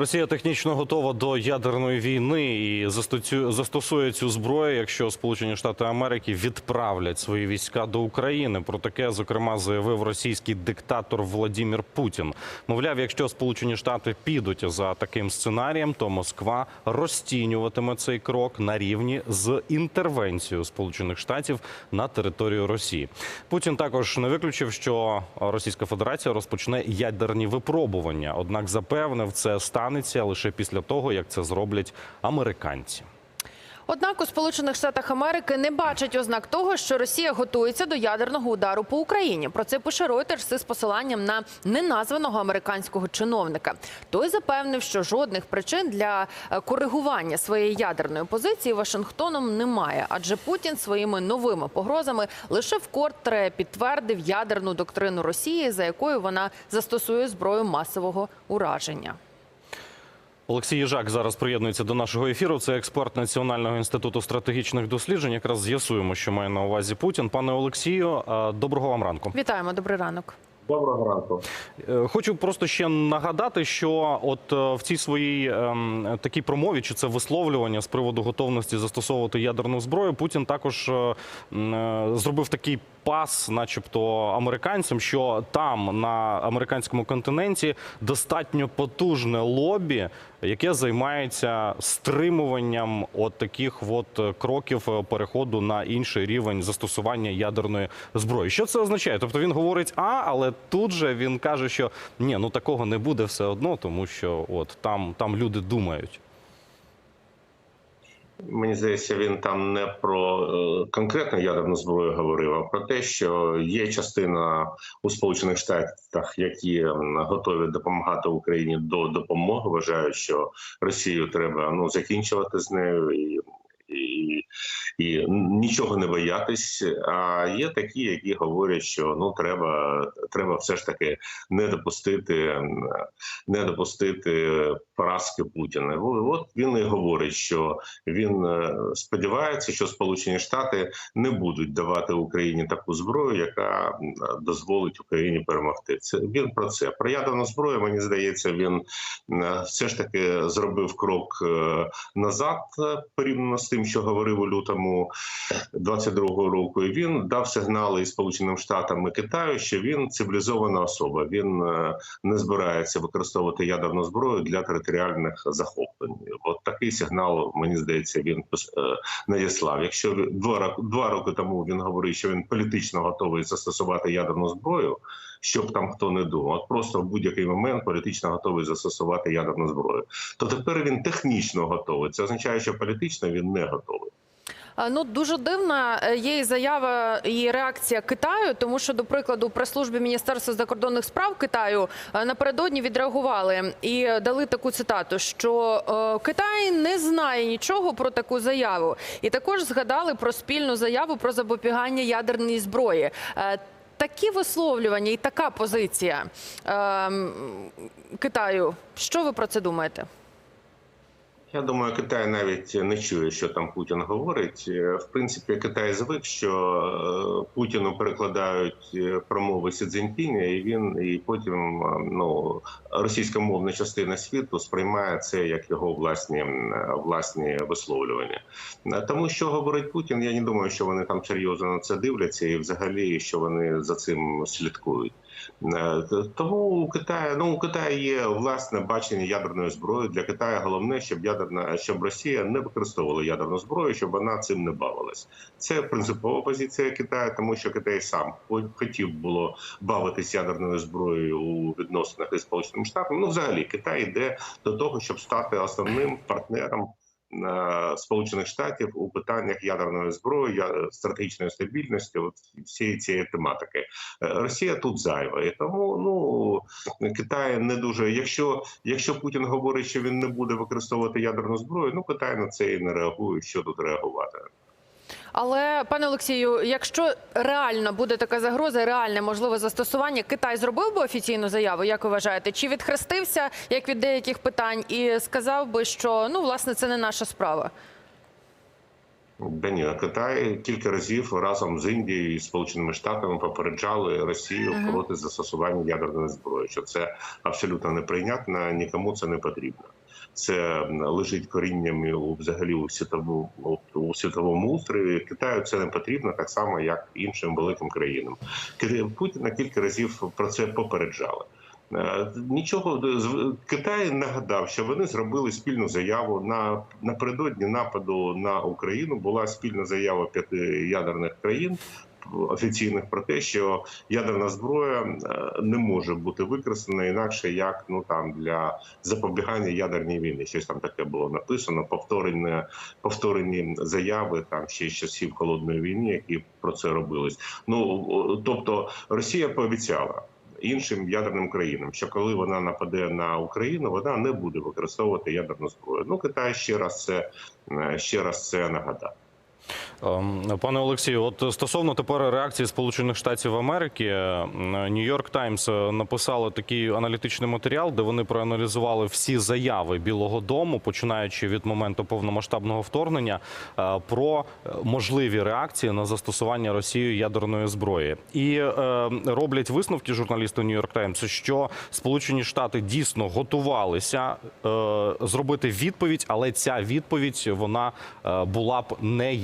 Росія технічно готова до ядерної війни і застосує цю зброю, якщо Сполучені Штати Америки відправлять свої війська до України. Про таке зокрема заявив російський диктатор Владімір Путін. Мовляв, якщо Сполучені Штати підуть за таким сценарієм, то Москва розцінюватиме цей крок на рівні з інтервенцією Сполучених Штатів на територію Росії. Путін також не виключив, що Російська Федерація розпочне ядерні випробування однак запевнив, це станеться лише після того, як це зроблять американці. Однак у Сполучених Штатах Америки не бачать ознак того, що Росія готується до ядерного удару по Україні. Про це пише Reuters з посиланням на неназваного американського чиновника. Той запевнив, що жодних причин для е, коригування своєї ядерної позиції Вашингтоном немає, адже Путін своїми новими погрозами лише вкотре підтвердив ядерну доктрину Росії, за якою вона застосує зброю масового ураження. Олексій Їжак зараз приєднується до нашого ефіру. Це експерт Національного інституту стратегічних досліджень. Якраз з'ясуємо, що має на увазі Путін. Пане Олексію, е, доброго вам ранку. Вітаємо, добрий ранок. Доброго ранку. Е, Хочу просто ще нагадати, що от е, в цій своїй ем, такій промові, чи це висловлювання з приводу готовності застосовувати ядерну зброю, Путін також е, м, е, зробив такий пас, начебто американцям, що там на американському континенті достатньо потужне лобі, яке займається стримуванням от таких от е, кроків е, переходу на інший рівень застосування ядерної зброї. Що це означає? Тобто він говорить А, але тут же він каже, що ні, ну такого не буде все одно, тому що от там, там люди думають. Мені здається, він там не про е, конкретну ядерну зброю говорив, а про те, що є частина у Сполучених Штатах, які готові допомагати Україні до допомоги. Вважають, що Росію треба ну закінчувати з нею і. І, нічого не боятись. А є такі, які говорять, що ну треба, треба все ж таки не допустити, не допустити поразки Путіна. От він і говорить, що він е, сподівається, що Сполучені Штати не будуть давати Україні таку зброю, яка дозволить Україні перемогти. Це він про це. Про ядерну зброю мені здається, він е, все ж таки зробив крок е, назад порівняно з тим, що говорив у лютому 22-го року. І він дав сигнали Сполученим Штатам і Китаю, що він цивілізована особа. Він е, не збирається використовувати ядерну зброю для територіальних захоплень. От такий сигнал, мені здається, він е, надіслав. Якщо два роки два роки тому він говорив, що він політично готовий застосувати ядерну зброю. Щоб там хто не думав, просто в будь-який момент політично готовий застосувати ядерну зброю. То тепер він технічно готовий. Це означає, що політично він не готовий. А, Ну дуже дивна е, є і заява і реакція Китаю, тому що, до прикладу, прес-службі Міністерства закордонних справ Китаю е, напередодні відреагували і дали таку цитату, що е, Китай не знає нічого про таку заяву, і також згадали про спільну заяву про запобігання ядерній зброї. Е, Такі висловлювання і така позиція е, Китаю. Що ви про це думаєте? Я думаю, Китай навіть не чує, що там Путін говорить. Е, В принципі, Китай звик, що е, Путіну перекладають е, промови Сі Цзіньпіня, і він і потім ну російськомовна частина світу сприймає це як його власні власні висловлювання. Тому що говорить Путін, я не думаю, що вони там серйозно на це дивляться, і взагалі що вони за цим слідкують. Е, Тому у Китаю ну у Китаю є власне бачення ядерної зброї. Для Китаю головне, щоб ядерна щоб Росія не використовувала ядерну зброю, щоб вона цим не бавилась. Це принципова позиція Китаю, тому що Китай сам хо- хотів було бавитись ядерною зброєю у відносинах із Сполученими Штатами. Ну, взагалі, Китай йде до того, щоб стати основним партнером. Е, Сполучених Штатів у питаннях ядерної зброї, стратегічної стабільності, от всієї цієї тематики. Е, Росія тут зайва, і тому ну Китай не дуже. Якщо якщо Путін говорить, що він не буде використовувати ядерну зброю, ну Китай на це і не реагує. Що тут реагувати? Але пане Олексію, якщо реально буде така загроза, реальне можливе застосування, Китай зробив би офіційну заяву, як ви вважаєте? Чи відхрестився як від деяких питань і сказав би, що ну власне це не наша справа? Да ні, Китай кілька разів разом з Індією і Сполученими Штатами попереджали Росію Мгм. проти застосування ядерної зброї. Що це абсолютно неприйнятно, нікому це не потрібно. Це лежить коріннями у взагалі у світовому у світовому устрові. Китаю це не потрібно, так само як іншим великим країнам. Путіна кілька разів про це попереджали. Е, Нічого з- Китай нагадав, що вони зробили спільну заяву на напередодні нападу на Україну. Була спільна заява п'яти ядерних країн офіційних про те, що ядерна зброя е, не може бути використана інакше, як ну там для запобігання ядерній війни. Щось там таке було написано. Повторені, повторені заяви там ще з часів холодної війни, які про це робились. Ну тобто Росія пообіцяла. Іншим ядерним країнам, що коли вона нападе на Україну, вона не буде використовувати ядерну зброю. Ну Китай ще раз це е, ще раз це нагадав. Ем, Пане Олексію, от стосовно тепер реакції Сполучених Штатів Америки, Нью-Йорк Таймс написали такий аналітичний матеріал, де вони проаналізували всі заяви Білого Дому, починаючи від моменту повномасштабного вторгнення, е, про можливі реакції на застосування Росією ядерної зброї, і е, роблять висновки журналісти Нью-Йорк Таймс, що Сполучені Штати дійсно готувалися е, зробити відповідь, але ця відповідь вона е, була б не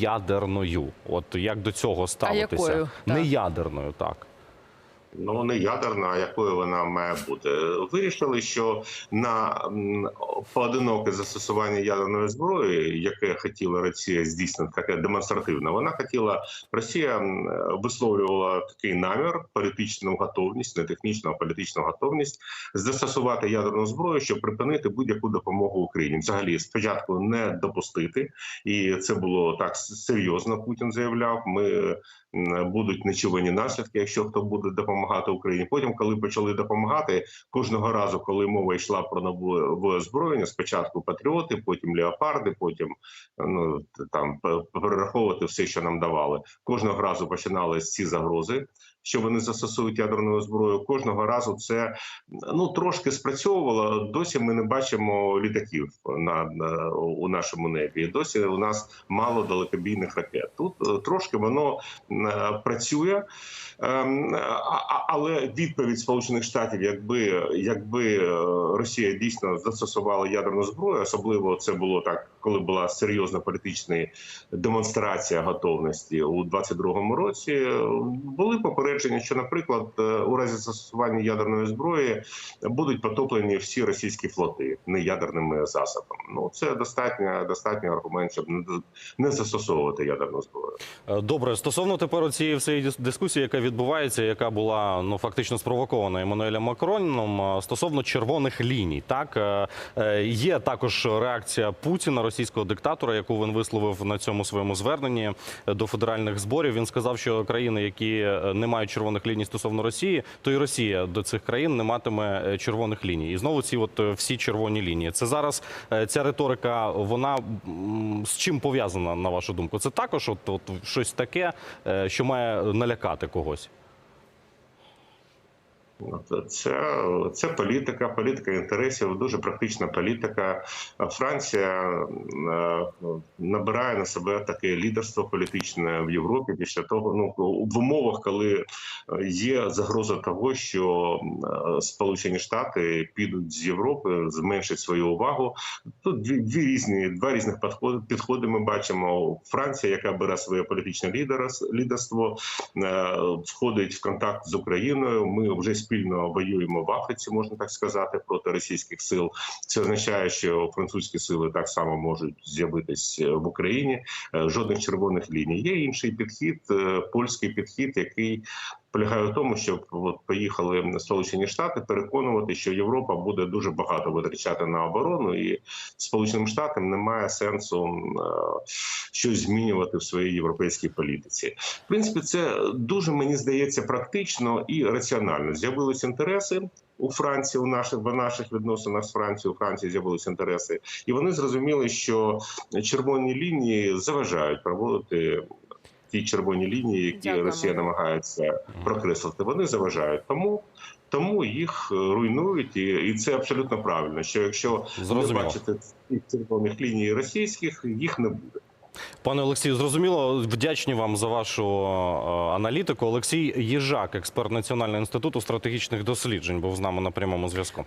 ядерною. От як до цього ставитися? якою? Не Так. ядерною, так. Ну не ядерна, а якою вона має бути. Вирішили, що на поодиноке застосування ядерної зброї, яке хотіла Росія здійснити, таке демонстративне, вона хотіла Росія висловлювала такий намір, політичну готовність, не технічну, а політичну готовність застосувати ядерну зброю, щоб припинити будь-яку допомогу Україні. Взагалі, спочатку не допустити, і це було так серйозно. Путін заявляв. Ми будуть нечувані наслідки, якщо хто буде допомагати Україні. Потім, коли почали допомагати, кожного разу, коли мова йшла про нове озброєння, спочатку патріоти, потім леопарди, потім ну там перераховувати все, що нам давали. Кожного разу починались ці загрози. Що вони застосують ядерну зброю? Кожного разу це ну трошки спрацьовувало. Досі ми не бачимо літаків на, на у нашому небі. Досі у нас мало далекобійних ракет. Тут е, трошки воно е, працює, Ем, але відповідь Сполучених Штатів, якби якби е, Росія дійсно застосувала ядерну зброю, особливо це було так, коли була серйозна політична демонстрація готовності у 22-му році. Були попередження, що, наприклад, е, у разі застосування ядерної зброї будуть потоплені всі російські флоти неядерними засобами. Ну це достатньо достатньо аргумент, щоб не застосовувати ядерну зброю. Е, Добре, стосовно тепер цієї всієї дис- дискусії, яка відбувається, яка була ну фактично спровокована Еммануелем Макроном е, стосовно червоних ліній. Так є також реакція Путіна, російського диктатора, яку він висловив на цьому своєму зверненні до федеральних зборів. Він сказав, що країни, які не мають червоних ліній стосовно Росії, то і Росія до цих країн не матиме е, червоних ліній. І знову ці от е, всі червоні лінії. Це зараз е, ця риторика, вона з чим пов'язана на вашу думку? Це також от, от щось таке, що має налякати когось. Це, це політика, політика інтересів, дуже практична політика. Франція е, набирає на себе таке лідерство політичне в Європі після того, ну в умовах, коли є загроза того, що е, Сполучені Штати підуть з Європи, зменшать свою увагу. Тут дві, дві різні два різних підходи. Підходи ми бачимо. Франція, яка бере своє політичне лідерство, е, входить в контакт з Україною. Ми вже спільно воюємо в Африці, можна так сказати, проти російських сил. Це означає, що французькі сили так само можуть з'явитись в Україні. Е, Жодних червоних ліній. Є інший підхід, е, польський підхід, який полягає в тому, щоб от поїхали Сполучені Штати переконувати, що Європа буде дуже багато витрачати на оборону, і Сполученим Штатам немає сенсу е, щось змінювати в своїй європейській політиці. В принципі, це дуже мені здається практично і раціонально. З'явились інтереси. У Франції у наших в наших відносинах з Францією у Франції з'явилися інтереси, і вони зрозуміли, що червоні лінії заважають проводити ті червоні лінії, які Дякуємо. Росія намагається прокреслити. Вони заважають тому. Тому їх руйнують, і, і це абсолютно правильно. Що якщо не Зрозуміло. бачите цих червоних ліній російських, їх не буде. Пане Олексію, зрозуміло, вдячні вам за вашу е, аналітику. Олексій Єжак, експерт Національного інституту стратегічних досліджень, був з нами на прямому зв'язку.